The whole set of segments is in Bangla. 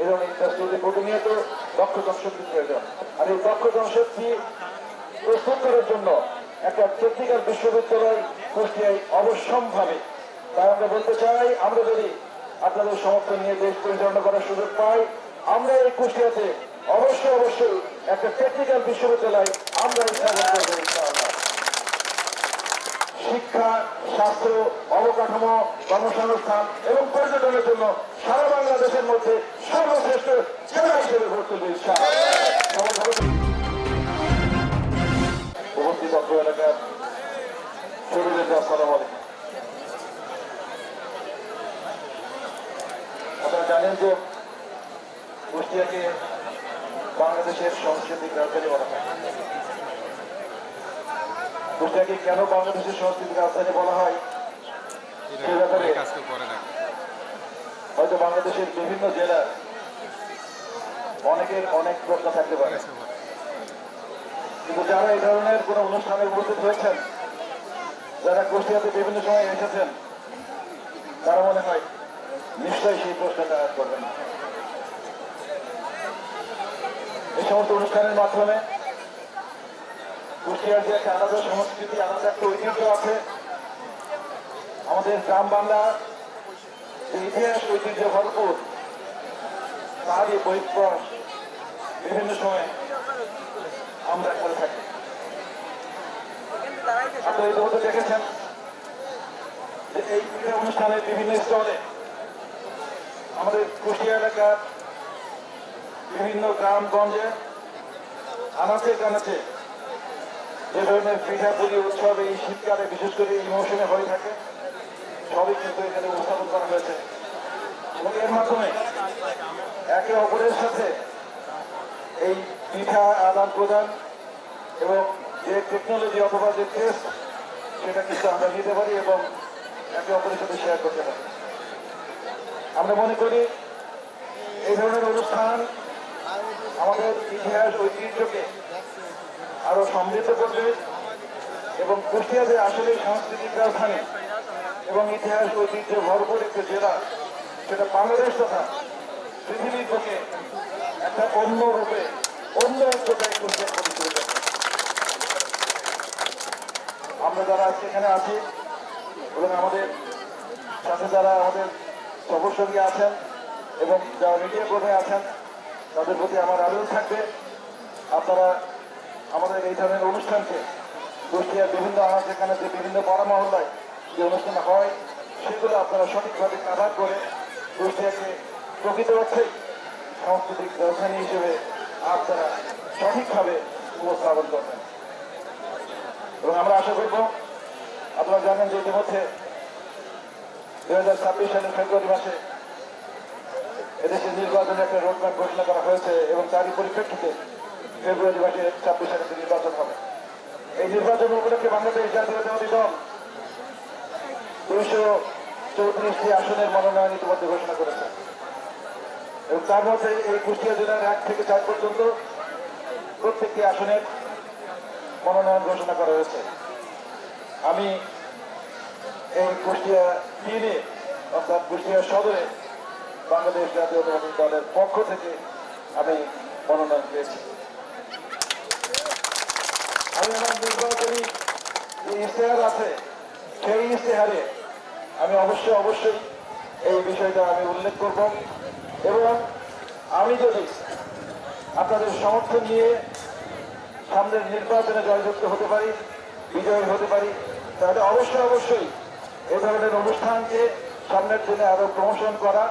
ইন্ডাস্ট্রিতে প্রতিনিয়ত দক্ষ জনশক্তি প্রয়োজন আর এই দক্ষ জনশক্তি প্রস্তুত করার জন্য একটা টেকনিক্যাল বিশ্ববিদ্যালয় কুষ্টিয়ায় অবশ্যম্ভাবে। তাই আমরা বলতে চাই, আমরা যদি আপনাদের সমর্থন নিয়ে দেশ পরিচালনা করার সুযোগ পাই, আমরা এই কুষ্টিয়াতে অবশ্যই অবশ্যই একটা টেকনিক্যাল বিশ্ববিদ্যালয় আমরা শিক্ষা, স্বাস্থ্য, অবকাঠামো, কর্মসংস্থান এবং পর্যটনের জন্য সারা বাংলাদেশের মধ্যে সর্বশ্রেষ্ঠ জেলা হিসেবে অত্র এলাকার জানেন যে কুষ্টিয়াকে বাংলাদেশের সাংস্কৃতিক রাজধানী বলা হয়। কুষ্টিয়াকে কেন বাংলাদেশের সাংস্কৃতিক রাজধানী বলা হয়? সে ব্যাপারে হয়তো বাংলাদেশের বিভিন্ন জেলার অনেকের অনেক প্রশ্ন থাকতে পারে কিন্তু যারা এই ধরনের কোন অনুষ্ঠানে উপস্থিত হয়েছেন, যারা কুষ্টিয়াতে বিভিন্ন সময় এসেছেন, তারা মনে হয় নিশ্চয়ই সেই প্রশ্নটা করবেন। এই সমস্ত অনুষ্ঠানের মাধ্যমে কুষ্টিয়ার যে একটা আলাদা সংস্কৃতি, আলাদা একটা ঐতিহ্য আছে আমাদের গ্রাম বাংলা ইতিহাস ঐতিহ্য ভরপুর। তারই বহিঃপ্রস বিভিন্ন সময় আমরা করে থাকি। আপনারা ইতিমধ্যে দেখেছেন যে এই ক্রীড়া অনুষ্ঠানের বিভিন্ন স্তরে আমাদের কুষ্টিয়া এলাকার বিভিন্ন গ্রামগঞ্জে, আনাচে কানাচে যে ধরনের পিঠা পুলি উৎসব এই শীতকালে বিশেষ করে এই মৌসুমে হয়ে থাকে। সবই কিন্তু এখানে উপস্থাপন করা হয়েছে। এবং এর মাধ্যমে একে অপরের সাথে এই পিঠা আদান প্রদান এবং যে টেকনোলজি অথবা যে টেস্ট সেটা কিন্তু আমরা নিতে পারি এবং একে অপরের সাথে শেয়ার করতে পারি। আমরা মনে করি এই ধরনের অনুষ্ঠান আমাদের ইতিহাস ঐতিহ্যকে আরও সমৃদ্ধ করবে। এবং কুষ্টিয়া যে আসলে সাংস্কৃতিক রাজধানী এবং ইতিহাস ঐতিহ্য ভরপুর একটি জেলা, সেটা বাংলাদেশ তথা পৃথিবীর বুকে একটা অন্য রূপে, অন্য প্রতিষ্ঠিত করবে আমরা যারা আজকে এখানে আছি এবং আমাদের সাথে যারা আমাদের সফর আছেন এবং যারা মিডিয়া কর্মী আছেন, তাদের প্রতি আমার আবেদন থাকবে। আপনারা আমাদের এই ধরনের অনুষ্ঠানকে কুষ্টিয়ার বিভিন্ন এখানে যে বিভিন্ন পাড়া মহল্লায় যে অনুষ্ঠান হয়, সেগুলো আপনারা সঠিকভাবে কাভার করে কুষ্টিয়াকে প্রকৃত অর্থেই সাংস্কৃতিক রাজধানী হিসেবে আপনারা সঠিকভাবে উপস্থাপন করবেন। এবং আমরা আশা করব, আপনারা জানেন যে ইতিমধ্যে দু হাজার ছাব্বিশ সালের ফেব্রুয়ারি মাসে এদেশের নির্বাচনের একটা রোডম্যাপ ঘোষণা করা হয়েছে এবং তারই পরিপ্রেক্ষিতে ফেব্রুয়ারি মাসে ছাব্বিশ সালে নির্বাচন হবে। এই নির্বাচন উপলক্ষে বাংলাদেশ জাতীয়তাবাদী দল দুইশো চৌত্রিশটি আসনের মনোনয়ন ইতিমধ্যে ঘোষণা করেছে। এবং তার মধ্যে এই কুষ্টিয়া জেলার এক থেকে চার পর্যন্ত প্রত্যেকটি আসনের মনোনয়ন ঘোষণা করা হয়েছে। আমি এই কুষ্টিয়া তিনে, অর্থাৎ কুষ্টিয়া সদরে বাংলাদেশ জাতীয়তাবাদী দলের পক্ষ থেকে আমি মনোনয়ন পেয়েছি। আমি আমার নির্বাচনী যে ইশতেহার আছে, সেই ইশতেহারে আমি অবশ্যই অবশ্যই এই বিষয়টা আমি উল্লেখ করব। এবং আমি যদি আপনাদের সমর্থন নিয়ে সামনের নির্বাচনে জয়যুক্ত হতে পারি, বিজয়ী হতে পারি, তাহলে অবশ্যই অবশ্যই এ ধরনের অনুষ্ঠানকে সামনের দিনে আরও প্রমোশন করা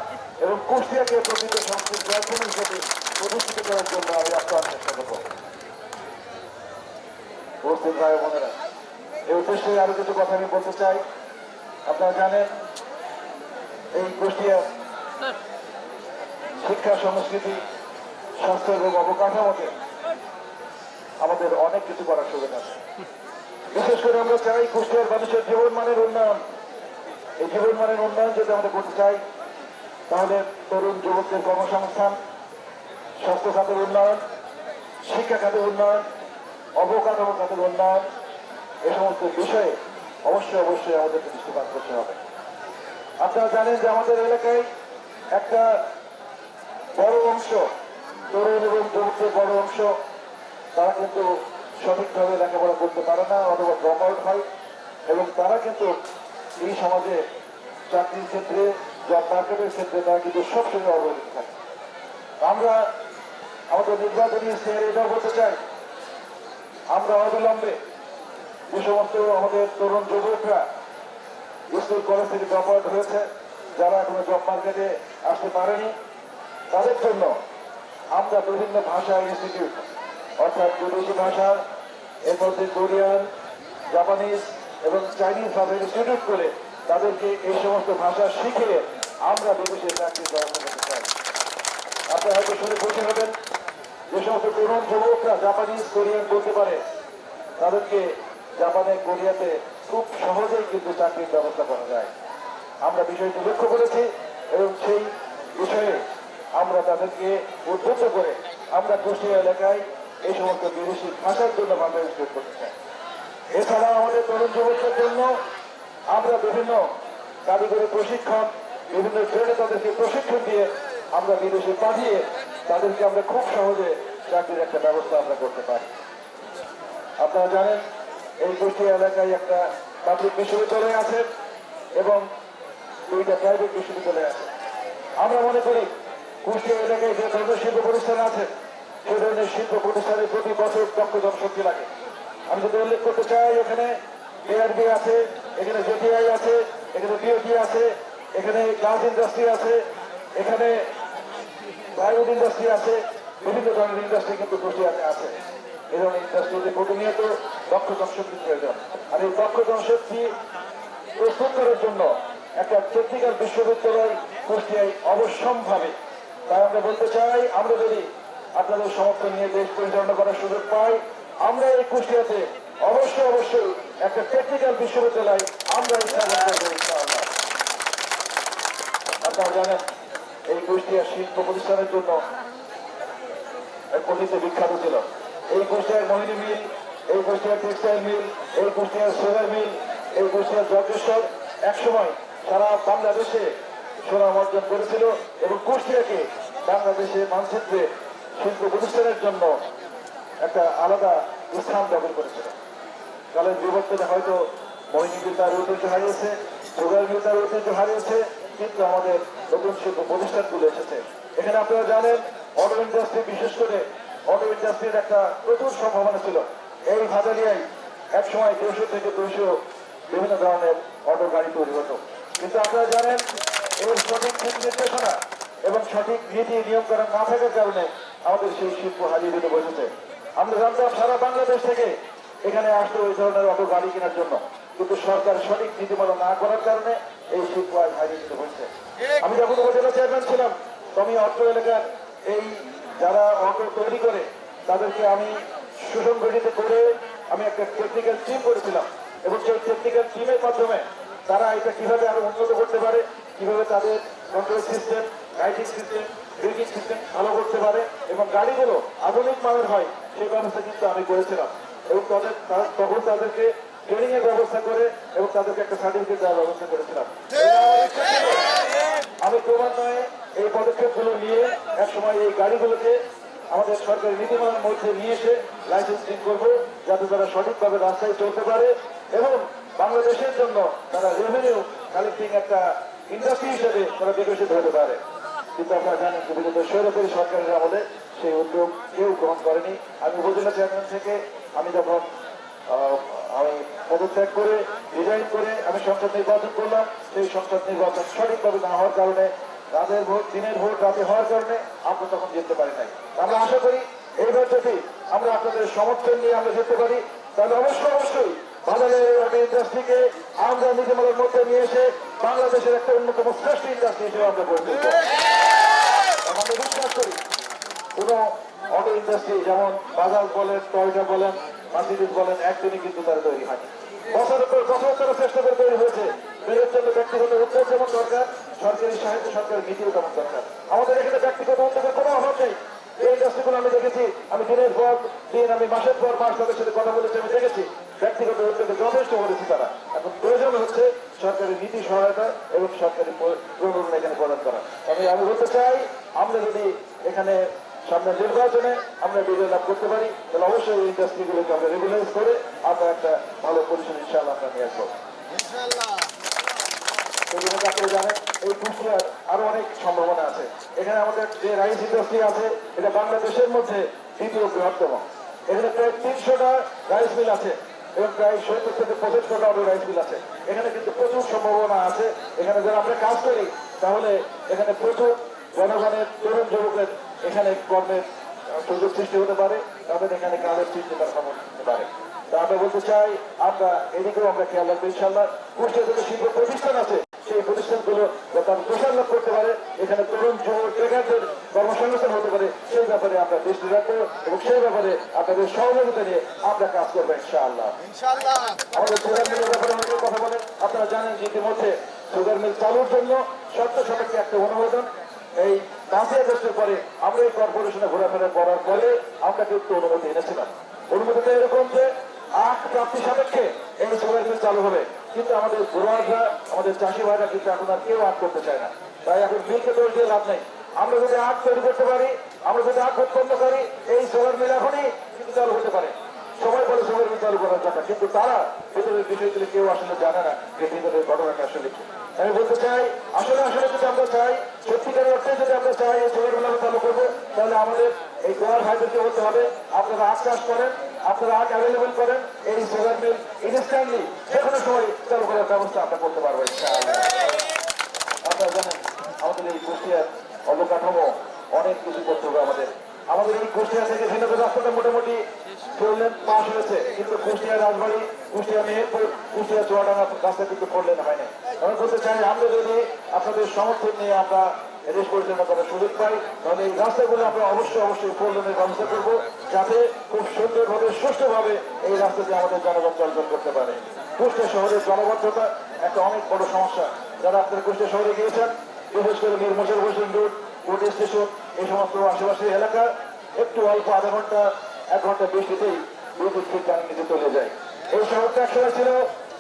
এবং কুষ্টিয়াকে প্রকৃত সংস্কৃতি হিসেবে প্রতিষ্ঠিত করার জন্য আমি আপ্রাণ চেষ্টা করব। উপস্থিত ভাই বোনেরা, এই উদ্দেশ্যে আরও কিছু কথা আমি বলতে চাই। আপনারা জানেন, এই কুষ্টিয়া শিক্ষা, সংস্কৃতি, স্বাস্থ্য এবং অবকাঠামোতে আমাদের অনেক কিছু করার সুযোগ আছে। বিশেষ করে আমরা চাই কুষ্টিয়ার মানুষের জীবন মানের উন্নয়ন। এই জীবন মানের উন্নয়ন যদি আমরা করতে চাই, তাহলে তরুণ যুবকদের কর্মসংস্থান স্বাস্থ্য খাতের উন্নয়ন শিক্ষা খাতের উন্নয়ন অবকাঠামো খাতের উন্নয়ন এ সমস্ত বিষয়ে অবশ্যই অবশ্যই আমাদেরকে দৃষ্টিপাত করতে হবে। আপনারা জানেন যে আমাদের এলাকায় একটা বড় অংশ তরুণ এবং যুবকদের বড় অংশ, তারা কিন্তু সঠিকভাবে লেখাপড়া করতে পারে না অথবা ড্রপ আউট হয় এবং তারা কিন্তু এই সমাজে চাকরির ক্ষেত্রে জব মার্কেটের ক্ষেত্রে তারা কিন্তু সবসময় অবহেলিত থাকে। আমরা আমাদের নির্বাচনী ইস্তেহারে এটাও বলতে চাই আমরা অবিলম্বে যে সমস্ত আমাদের তরুণ যুবকরা স্কুল, কলেজ থেকে জব আউট হয়েছে। যারা এখনও জব মার্কেটে আসতে পারেনি, তাদের জন্য আমরা বিভিন্ন ভাষা ইনস্টিটিউট অর্থাৎ বিদেশি ভাষা এর মধ্যে কোরিয়ান, জাপানিজ এবং চাইনিজ ভাষা ইনস্টিটিউট করে তাদেরকে এই সমস্ত ভাষা শিখে আমরা বিদেশে ব্যবস্থা করতে চাই আপনারা হয়তো শুনে খুশি হবেন যে সমস্ত তরুণ যুবকরা জাপানিজ কোরিয়ান বলতে পারে। তাদেরকে জাপানে কোরিয়াতে খুব সহজেই কিন্তু চাকরির ব্যবস্থা করা যায়। আমরা বিষয়টি লক্ষ্য করেছি এবং সেই বিষয়ে আমরা তাদেরকে উদ্বুদ্ধ করে আমরা কুষ্টিয়া এলাকায় এই সমস্ত বিদেশি ভাষার জন্য বাংলা ইনস্টিটিউট করতে চাই। এছাড়া আমাদের তরুণ যুবকদের জন্য আমরা বিভিন্ন কারিগরি প্রশিক্ষণ, বিভিন্ন ট্রেনে তাদেরকে প্রশিক্ষণ দিয়ে আমরা বিদেশে পাঠিয়ে তাদেরকে আমরা খুব সহজে চাকরির একটা ব্যবস্থা আমরা করতে পারি। আপনারা জানেন, এই কুষ্টিয়া এলাকায় একটা পাবলিক বিশ্ববিদ্যালয় আছে এবং দুইটা প্রাইভেট বিশ্ববিদ্যালয় আছে। আমরা মনে করি, কুষ্টিয়া এলাকায় যে ধরনের শিল্প প্রতিষ্ঠান আছে, সে ধরনের শিল্প প্রতিষ্ঠানে প্রতি বছর দক্ষ জনশক্তি লাগে। আমি যদি উল্লেখ করতে চাই, এখানে এআরবি আছে, এখানে জেটিআই আছে, এখানে বিওটি আছে, এখানে গ্লাস ইন্ডাস্ট্রি আছে, এখানে প্লাইউড ইন্ডাস্ট্রি আছে, বিভিন্ন ধরনের ইন্ডাস্ট্রি কিন্তু কুষ্টিয়াতে আছে। এই ধরনের ইন্ডাস্ট্রিতে প্রতিনিয়ত দক্ষ জনশক্তির প্রয়োজন আর এই দক্ষ জনশক্তি প্রস্তুত করার জন্য একটা টেকনিক্যাল বিশ্ববিদ্যালয় কুষ্টিয়ায় অবশ্যম্ভাবে। তাই আমরা বলতে চাই, আমরা যদি আপনাদের সমর্থন নিয়ে দেশ পরিচালনা করার সুযোগ পাই, আমরা এই কুষ্টিয়াতে অবশ্যই অবশ্যই একটা টেকনিক্যাল বিশ্ববিদ্যালয় আমরা স্থাপন ইনশাআল্লাহ। আপনারা জানেন এই কুষ্টিয়া শিল্প প্রতিষ্ঠানের জন্য এক পল্লীতে বিখ্যাত ছিল। এই কুষ্টিয়ার মোহিনী মিল, এই কুষ্টিয়ার টেক্সটাইল মিল, এই কুষ্টিয়ার সোলার মিল, এই কুষ্টিয়ার যজ্ঞেশ্বর একসময় সারা বাংলাদেশে সুনাম অর্জন করেছিল এবং কুষ্টিয়াকে বাংলাদেশে মানচিত্রে শিল্প প্রতিষ্ঠানের জন্য একটা আলাদা স্থান দখল করেছিল। কালের বিবর্তনে হয়তো মোহিনী মিল তার ঐতিহ্য হারিয়েছে সুগার মিল তার ঐতিহ্য হারিয়েছে, কিন্তু আমাদের নতুন শিল্প প্রতিষ্ঠানগুলো এসেছে। এখানে আপনারা জানেন অটো ইন্ডাস্ট্রি বিশেষ করে অটো ইন্ডাস্ট্রির একটা প্রচুর সম্ভাবনা ছিল। এই ভাদালিয়ায় এক সময় দেড়শো থেকে দুইশো বিভিন্ন ধরনের অটো গাড়ি তৈরি হতো। কিন্তু আপনারা জানেন এর সঠিক দিক নির্দেশনা এবং সঠিক নীতি নিয়ম করা না থাকার কারণে আমাদের সেই শিল্প হারিয়ে দিতে বসেছে। আমরা জানতাম সারা বাংলাদেশ থেকে এখানে আসতো ওই ধরনের অটো গাড়ি কেনার জন্য। কিন্তু সরকার সঠিক নীতিমালা না করার কারণে এই শিল্প আজ হারিয়ে দিতে হয়েছে আমি যখন উপজেলা চেয়ারম্যান ছিলাম আমি অত্র এলাকার এই যারা অটো তৈরি করে, তাদেরকে আমি সুসংগঠিত করে আমি একটা টেকনিক্যাল টিম করেছিলাম। এবং সেই টেকনিক্যাল টিমের মাধ্যমে তারা এটা কীভাবে আরও উন্নত করতে পারে, কীভাবে তাদের control system lighting system braking system ভালো করতে পারে এবং গাড়িগুলো আধুনিক মানের হয়, সেই ব্যবস্থা কিন্তু আমি করেছিলাম। এবং তাদের তখন তাদেরকে ট্রেনিং এর ব্যবস্থা করে এবং তাদেরকে একটা সার্টিফিকেট দেওয়ার ব্যবস্থা করেছিলাম এটা আমার ইচ্ছা ছিল। আমি ক্রমান্বয়ে এই পদক্ষেপগুলো নিয়ে এক সময় এই গাড়িগুলোকে আমাদের সরকারি নীতিমালার মধ্যে নিয়ে এসে লাইসেন্সিং করব, যাতে তারা সঠিকভাবে রাস্তায় চলতে পারে এবং বাংলাদেশের জন্য তারা রেভিনিউ কালেক্টিং একটা ইন্ডাস্ট্রি হিসেবে তারা বিকশিত হতে পারে। কিন্তু আপনারা জানেন যে বিগত সৈরতরী সরকারের আমলে সেই উদ্যোগ কেউ গ্রহণ করেনি। আমি উপজেলা চেয়ারম্যান থেকে আমি যখন আমি পদত্যাগ করে রিজাইন করে আমি সংসদ নির্বাচন করলাম। সেই সংসদ নির্বাচন সঠিকভাবে না হওয়ার কারণে রাতের ভোট দিনের ভোট রাতে হওয়ার কারণে আমরা তখন জিততে পারি নাই। আমরা আশা করি এইবার যদি আমরা আপনাদের সমর্থন নিয়ে আমরা জিততে পারি, তাহলে অবশ্যই অবশ্যই ইন্ডাস্ট্রিকে আমরা নিয়ে এসে বাংলাদেশের একটা অন্যতম শ্রেষ্ঠ ইন্ডাস্ট্রি হিসেবে আমরা গড়ে আমরা বিশ্বাস করি কোন অটো ইন্ডাস্ট্রি যেমন বাজাজ বলেন, টয়টা বলেন, মার্সিডিজ বলেন একদিনে কিন্তু তারা তৈরি হয়নি সরকারি নীতি সহায়তা এবং সরকারি প্র- প্রণোদনা এখানে প্রদান করা। আমি আমি বলতে চাই, আমরা যদি এখানে সামনে নির্বাচনে আমরা বিজয় লাভ করতে পারি। তাহলে অবশ্যই এই ইন্ডাস্ট্রিগুলোকে আমরা রেগুলাইজ করে আমরা একটা ভালো পজিশন ইনশাআল্লাহ আমরা নিয়ে আসব। আপনারা জানেন এই কুষ্টিয়ার আরও অনেক সম্ভাবনা আছে। এখানে আমাদের যে রাইস ইন্ডাস্ট্রি আছে এটা বাংলাদেশের মধ্যে দ্বিতীয় বৃহত্তম। এখানে প্রায় তিনশোটা রাইস মিল আছে এবং প্রায় সত্তর থেকে পঁচাত্তরটা আরও রাইস মিল আছে। এখানে কিন্তু প্রচুর সম্ভাবনা আছে। এখানে যারা আমরা কাজ করি তাহলে এখানে প্রচুর জনগণের তরুণ যুবকের এখানে কর্মের সুযোগ সৃষ্টি হতে পারে তাদের এখানে কাজের সৃষ্টি সম্ভব হতে পারে। তা আমরা বলতে চাই আমরা এদিকেও আমরা খেয়াল রাখব ইনশাল্লাহ কুষ্টিয়া থেকে শিল্প প্রতিষ্ঠান আছে সেই প্রতিষ্ঠানগুলো যাতে আরও প্রসার লাভ করতে পারে। এখানে তরুণ যুব ট্রেকারদের কর্মসংস্থান হতে পারে সেই ব্যাপারে আমরা দৃষ্টি রাখব এবং সেই ব্যাপারে আপনাদের সহযোগিতা নিয়ে আমরা কাজ করব ইনশাআল্লাহ। আমাদের সুগার মিলের ব্যাপারে অনেকে কথা বলেন। আপনারা জানেন যে ইতিমধ্যে সুগার মিল চালুর জন্য সত্য সাপেক্ষে একটা অনুমোদন। এই পাঁচই আগস্টের পরে আমরা এই কর্পোরেশনে ঘোরাফেরা করার পরে আমরা কিন্তু অনুমতি এনেছিলাম। অনুমতিটা এরকম যে আখ প্রাপ্তি সাপেক্ষে এই সুগার মিল চালু হবে। কিন্তু আমাদের গ্রোয়াররা আমাদের চাষি ভাইরা কিন্তু এখন আর কেউ আখ করতে চায় না। তাই এখন মিলকে দোষ দিয়ে লাভ নেই। আমরা যদি আখ তৈরি করতে পারি, আমরা যদি আখ উৎপন্ন করি, এই সুগার মিল এখনই কিন্তু চালু হতে পারে। সবাই বলে সবাই চালু করার কথা, কিন্তু তারা ভিতরের বিষয়গুলি কেউ আসলে জানে না যে ভিতরের ঘটনাটা আসলে কি। আমি বলতে চাই, আসলে আসলে যদি আমরা চাই, সত্যিকারের অর্থে যদি আমরা চাই এই সুগার মিল চালু করব, তাহলে আমাদের এই গোয়ার ভাইদেরকে বলতে হবে। আপনারা আখ চাষ করেন, আপনারা আখ অ্যাভেলেবল করেন, এই সুগার মিল ইনস্ট্যান্টলি যে কোনো সময় চালু করার ব্যবস্থা আমরা করতে পারব আপনারা জানেন, আমাদের এই কুষ্টিয়ার অবকাঠামো অনেক কিছু করতে হবে আমাদের। আমাদের এই কুষ্টিয়া থেকে ঝিনাইদহ রাস্তাটা মোটামুটি ফোরলেন পাস হয়েছে। কিন্তু কুষ্টিয়া রাজবাড়ি, কুষ্টিয়া মেহেরপুর, কুষ্টিয়া চুয়াডাঙ্গা রাস্তা কিন্তু ফোরলেন হয় না আমি বলতে চাই, আমরা যদি আপনাদের সমর্থন নিয়ে আমরা দেশ পরিচালনা করার সুযোগ পাই, তাহলে এই রাস্তাগুলো আমরা অবশ্যই অবশ্যই ফোরলেনের ব্যবস্থা করব, যাতে খুব সুন্দরভাবে, সুষ্ঠুভাবে এই রাস্তা দিয়ে আমাদের জনগণ চলাচল করতে পারে। কুষ্টিয়া শহরের জনবদ্ধতা একটা অনেক বড় সমস্যা। যারা আপনার কুষ্টিয়া শহরে গিয়েছেন, বিশেষ করে Mir Mosharraf Hossain road road station এই সমস্ত আশেপাশের এলাকা একটু অল্প আধা ঘণ্টা, এক ঘণ্টা বৃষ্টিতেই বিদ্যুৎ ঠিক নিচে চলে যায়। এই শহরটা একসময় ছিল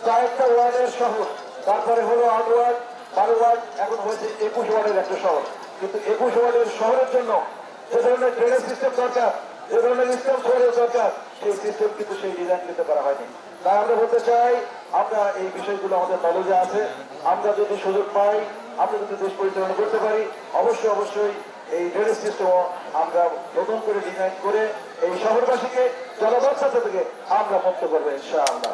কয়েকটা ওয়ার্ডের শহর, তারপরে হলো আট ওয়ার্ড বারো ওয়ার্ড এখন হয়েছে একুশ ওয়ার্ডের একটা শহর। কিন্তু একুশ ওয়ার্ডের শহরের জন্য যে ধরনের ড্রেনেজ সিস্টেম দরকার, যে ধরনের সিস্টেম শহরের দরকার, সেই সিস্টেম কিন্তু সেই ডিজাইন কিন্তু পারা হয়নি। তাই আমরা বলতে চাই, আমরা এই বিষয়গুলো আমাদের নলেজে আছে। আমরা যদি সুযোগ পাই, আমরা যদি দেশ পরিচালনা করতে পারি, অবশ্যই অবশ্যই এই ড্রেনেজ সিস্টেম আমরা নতুন করে ডিজাইন করে এই শহরবাসীকে জলবদ্ধতা থেকে আমরা মুক্ত করব ইনশাআল্লাহ।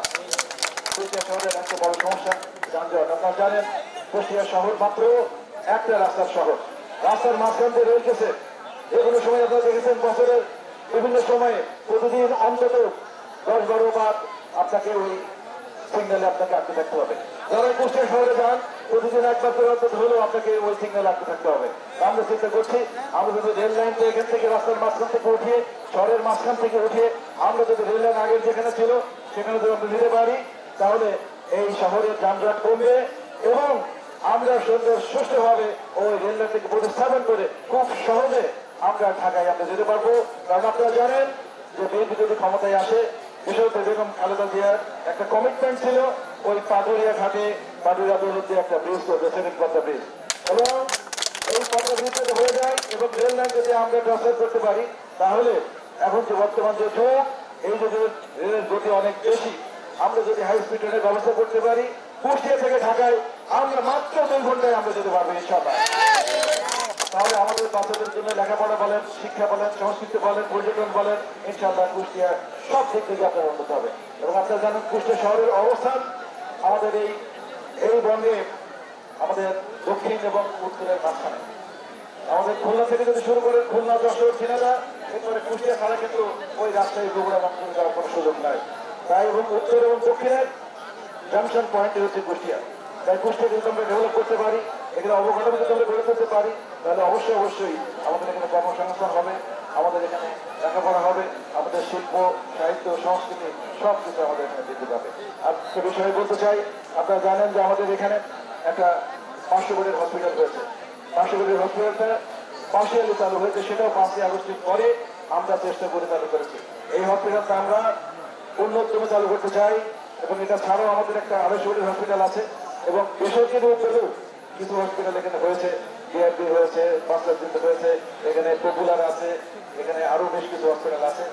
কুষ্টিয়া শহরের একটা বড় সমস্যা, যানজট। আপনারা জানেন, কুষ্টিয়া শহর মাত্র একটা রাস্তার শহর। রাস্তার মাঝখান দিয়ে রেল গেছে। যে কোনো সময় আপনারা দেখেছেন, বছরের বিভিন্ন সময়ে প্রতিদিন অন্তত দশ বারো বার আপনাকে ওই সিগন্যালে আপনাকে আটকে থাকতে হবে। যারা কুষ্টিয়া শহরে যান প্রতিদিন একবার করে অন্তত হলেও আপনাকে ওই সিগন্যালে আটকে থাকতে হবে। আমরা চিন্তা করছি, আমরা যদি রেল লাইনটা এখান থেকে রাস্তার মাঝখান থেকে উঠিয়ে, শহরের মাঝখান থেকে উঠিয়ে, আমরা যদি রেল লাইন আগের যেখানে ছিল, সেখানে যদি আমরা নিতে পারি, তাহলে এই শহরের যানজট কমবে এবং আমরা সুন্দর সুষ্ঠুভাবে ওই রেল লাইনটিকে প্রতিস্থাপন করে খুব সহজে আমরা ঢাকায় আমরা যেতে পারব। কারণ আপনারা জানেন যে বিএনপি যদি ক্ষমতায় আসে বিশেষত বেগম খালেদা জিয়ার একটা কমিটমেন্ট ছিল, ওই পাটুরিয়া ঘাটে দৌলতে একটা ব্রিজ এবং হয়ে যায় এবং রেল লাইন যদি আমরা ট্রান্সফার করতে পারি, তাহলে এখন যে বর্তমান যে যুগের রেলের গতি অনেক বেশি। আমরা যদি হাই স্পিড ব্যবস্থা করতে পারি, কুষ্টিয়া থেকে ঢাকায় আমরা মাত্র দুই ঘন্টায় আমরা যেতে পারব, ইনশাআল্লাহ। তাহলে আমাদের বাচ্চাদের জন্য লেখাপড়া বলেন, শিক্ষা বলেন, সংস্কৃতি বলেন, পর্যটন বলেন, ইনশাআল্লাহ কুষ্টিয়া সব দিক আপনার উন্নত হবে। এবং আপনারা জানেন, কুষ্টিয়া শহরের অবস্থান আমাদের এই এই বঙ্গে আমাদের দক্ষিণ এবং উত্তরের মাঝখানে। আমাদের খুলনা থেকে যদি শুরু করে খুলনা, যশোর ঝিনাদা এরপরে কুষ্টিয়া ছাড়া কিন্তু ওই রাস্তায় বগুড়া বঙ্গপুরে যাওয়ার কোনো সুযোগ নাই। তাই এবং উত্তর এবং দক্ষিণের জাংশন পয়েন্টে হচ্ছে কুষ্টিয়া। তাই কুষ্টিয়া যদি আমরা ডেভেলপ করতে পারি, এখানে অবকাঠামো যদি আমরা গড়ে তুলতে পারি, তাহলে অবশ্যই অবশ্যই আমাদের এখানে কর্মসংস্থান হবে। আমাদের এখানে লেখাপড়া হবে, আমাদের শিল্প, সাহিত্য, সংস্কৃতি, সব কিছু আমাদের এখানে বৃদ্ধি পাবে। আর সে বিষয়ে বলতে চাই, আপনারা জানেন যে আমাদের এখানে একটা পাঁচশো হসপিটাল রয়েছে পাঁচশো হসপিটালটা পার্সিয়ালি চালু হয়েছে, সেটাও পাঁচই আগস্টের পরে আমরা চেষ্টা করে চালু করেছি। এই হসপিটালটা আমরা উন্নততম চালু করতে চাই এবং এটা ছাড়াও আমাদের একটা আড়াইশো হসপিটাল আছে এবং বেসরকারি উদ্যোগেও কিছু হসপিটাল এখানে হয়েছে। ডিআরপি রয়েছে মাস্টার চিন্তা রয়েছে এখানে পপুলার আছে, এখানে আরও বেশ কিছু হসপিটাল আছে।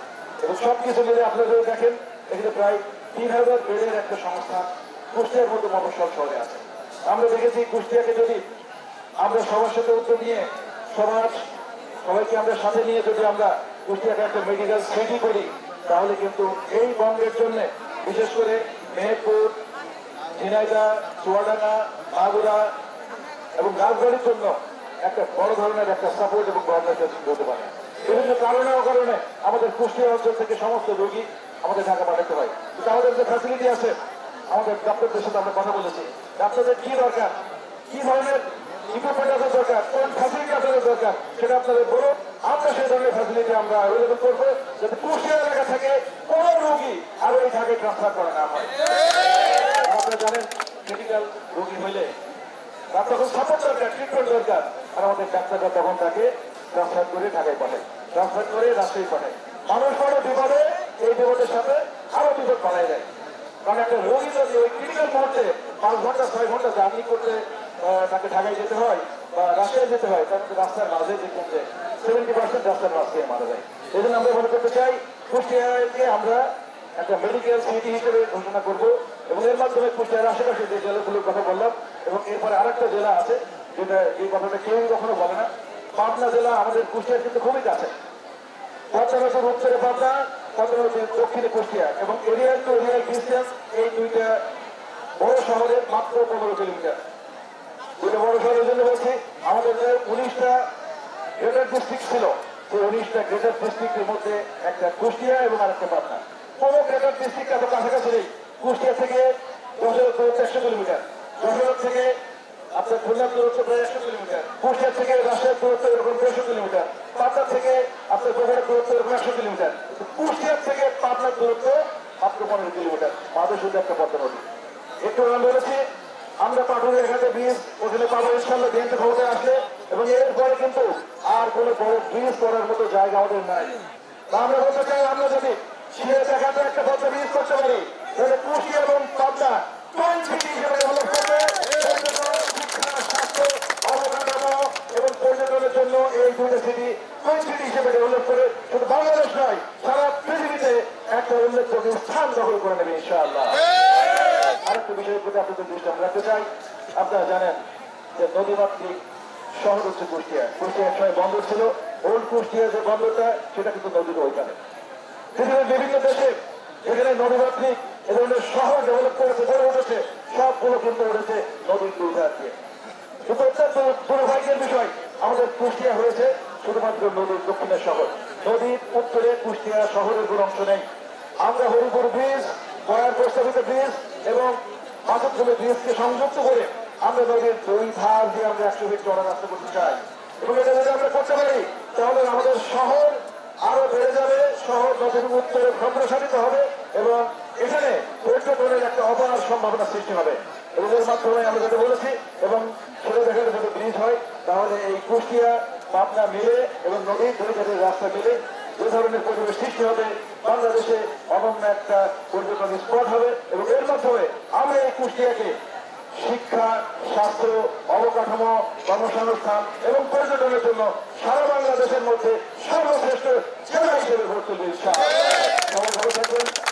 এবং সব কিছু মিলে আপনারা যদি দেখেন, এখানে প্রায় তিন হাজার বেডের একটা সংস্থা কুষ্টিয়ার মতো মফস্বল শহরে আছে। আমরা দেখেছি কুষ্টিয়াকে যদি আমরা সবার সাথে উদ্যোগ নিয়ে সমাজ সবাইকে আমরা সাথে নিয়ে যদি আমরা কুষ্টিয়াকে একটা মেডিকেল সিটি করি, তাহলে কিন্তু এই বঙ্গের জন্য, বিশেষ করে মেহেরপুর ঝিনাইদা চুয়াডাঙ্গা মাগুরা এবং রাজবাড়ির জন্য একটা বড় ধরনের একটা সাপোর্ট এবং গভর্নমেন্ট হতে পারে বিভিন্ন কারণে অকারণে আমাদের কুষ্টিয়া অঞ্চল থেকে সমস্ত রোগী আমাদের ঢাকা পাঠাতে হয়। কিন্তু আমাদের যে ফ্যাসিলিটি আছে, আমাদের ডাক্তারদের সাথে আমরা কথা বলেছি। ডাক্তারদের কি দরকার? কি ধরনের ইকুইপমেন্ট আপনাদের দরকার? কোন ফ্যাসিলিটি আপনাদের দরকার? সেটা আপনাদের বলুন। আমরা সেই ধরনের ফ্যাসিলিটি আমরা অ্যাভেলেবল করব যাতে কুষ্টিয়া এলাকা থেকে কোনো রোগী আর এই ঢাকায় ট্রান্সফার করে না হয়। আপনারা জানেন ক্রিটিক্যাল রোগী হইলে তার তখন সাপোর্ট দরকার ট্রিটমেন্ট দরকার। আর আমাদের ডাক্তাররা তখন তাকে ট্রান্সফার করে ঢাকায় পাঠায়। ট্রান্সফার করে রাজশাহী পাঠায়। মানুষ বড় বিপদে এই বিপদের সাথে আরও বিপদ বাড়ায় যায়। কারণ একটা রোগী যদি ওই ক্রিটিক্যাল মুহূর্তে পাঁচ ঘণ্টা, ছয় ঘণ্টা জার্নি করতে তাকে ঢাকায় যেতে হয় বা রাজশাহী যেতে হয় তাহলে তো রাস্তার মাঝে যে সেভেন্টি পার্সেন্ট রাস্তার মাঝ মারা যায়। এই জন্য আমরা মনে করতে চাই, কুষ্টিয়াকে আমরা একটা মেডিকেল সিটি হিসেবে ঘোষণা করব এবং এর মাধ্যমে কুষ্টিয়ার আশেপাশে যে জেলাগুলোর কথা বললাম এবং এরপরে আরেকটা জেলা আছে যেটা এই কথাটা কেউই কখনো বলে না। পাবনা জেলা আমাদের কুষ্টিয়ার কিন্তু খুবই কাছে। পাবনা নদীর উত্তরে পাবনা নদীর দক্ষিণে কুষ্টিয়া। এবং এরিয়াল টু এরিয়াল ডিস্টেন্স এই দুইটা বড় শহরের মাত্র পনেরো কিলোমিটার। দুইটা বড় শহরের জন্য বলছি, আমাদের যে উনিশটা গ্রেটার ডিস্ট্রিক্ট ছিল, সেই উনিশটা গ্রেটার ডিস্ট্রিক্টের মধ্যে একটা কুষ্টিয়া এবং আরেকটা পাবনা। কোনো গ্রেটার ডিস্ট্রিক্ট এত কাছাকাছি নেই। কুষ্টিয়া থেকে যশোর দূরত্ব একশো কিলোমিটার। যশোর থেকে আপনার খুলনার দূরত্ব প্রায় একশো কিলোমিটার কুষ্টিয়া থেকে রাজশাহীর দূরত্ব এরকম দেড়শো কিলোমিটার, পাবনা থেকে আপনার বগুড়ার দূরত্ব এরকম একশো কিলোমিটার কুষ্টিয়ার থেকে পাবনার দূরত্ব মাত্র পনেরো কিলোমিটার। মাঝে শুধু একটা পদ্মা নদী। একটু আমি বলেছি আমরা পাঠক এখানে ব্রিজ ওখানে পাবো ইনশাল্লাহ বিএনপি ক্ষমতায় আসলে, এবং এরপরে কিন্তু আর কোনো বড় ব্রিজ করার মতো জায়গা আমাদের নাই। আমরা বলতে চাই, আমরা যদি সে দেখাতে একটা পদ্মা ব্রিজ করতে পারি, তাহলে কুষ্টি এবং পাবনা কোন সিটি হিসেবে ডেভেলপ করবে পর্যটন, শিক্ষা স্বাস্থ্য অবকাঠামো এবং পর্যটনের জন্য এই দুটো সিটি কোন সিটি হিসেবে ডেভেলপ করে শুধু বাংলাদেশ নয় সারা পৃথিবীতে একটা উল্লেখযোগ্য স্থান দখল করে নেবে ইনশাআল্লাহ আরেকটা বিষয়ের প্রতি আপনাদের দৃষ্টি আমরা রাখতে চাই আপনারা জানেন নদীমাতৃক শহর হচ্ছে কুষ্টিয়া কুষ্টিয়া সময় বন্দর ছিল। ওল্ড কুষ্টিয়া যে বন্দরটা, সেটা কিন্তু নদীর ওইখানে। পৃথিবীর বিভিন্ন দেশে যেখানে নদীমাতৃক এ ধরনের শহর ডেভেলপ করেছে, গড়ে উঠেছে, সবগুলো কিন্তু উঠেছে নদীর দুই ধার দিয়ে। কিন্তু অত্যন্ত দুর্ভাগ্যের বিষয়, আমাদের কুষ্টিয়া হয়েছে শুধুমাত্র নদীর দক্ষিণের শহর। নদীর উত্তরে কুষ্টিয়া শহরের কোনো অংশ নেই। আমরা হরিপুর ব্রিজ বয়ার প্রস্তাবিত ব্রিজ এবং মাধবপুরের ব্রিজকে সংযুক্ত করে আমরা নদীর দুই ধার দিয়ে আমরা একশো ফিট চড়া রাস্তা করতে চাই। এবং এটা যদি আমরা করতে পারি, তাহলে আমাদের শহর আরও বেড়ে যাবে, শহর নদীর উত্তরে সম্প্রসারিত হবে, এবং এখানে পর্যটনের একটা অপার সম্ভাবনা সৃষ্টি হবে। এবং এর মাধ্যমে আমরা যেটা বলেছি, এবং ছেলে দেখে যদি ব্রিজ হয়, তাহলে এই কুষ্টিয়া, পাবনা মিলে, এবং নদীর ধারের রাস্তা মিলে যে ধরনের পরিবেশ সৃষ্টি হবে। বাংলাদেশে অনন্য একটা পর্যটন স্পট হবে, এবং এর মাধ্যমে আমরা এই কুষ্টিয়াকে শিক্ষা, স্বাস্থ্য, অবকাঠামো, কর্মসংস্থান এবং পর্যটনের জন্য সারা বাংলাদেশের মধ্যে সর্বশ্রেষ্ঠ জেলা হিসেবে ভর্তি দিয়েছে ভালো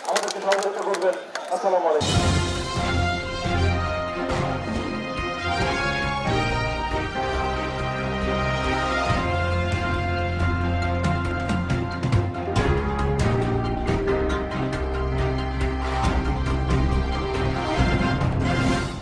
আমাদেরকে সহযোগিতা করবেন। আসসালামু আলাইকুম।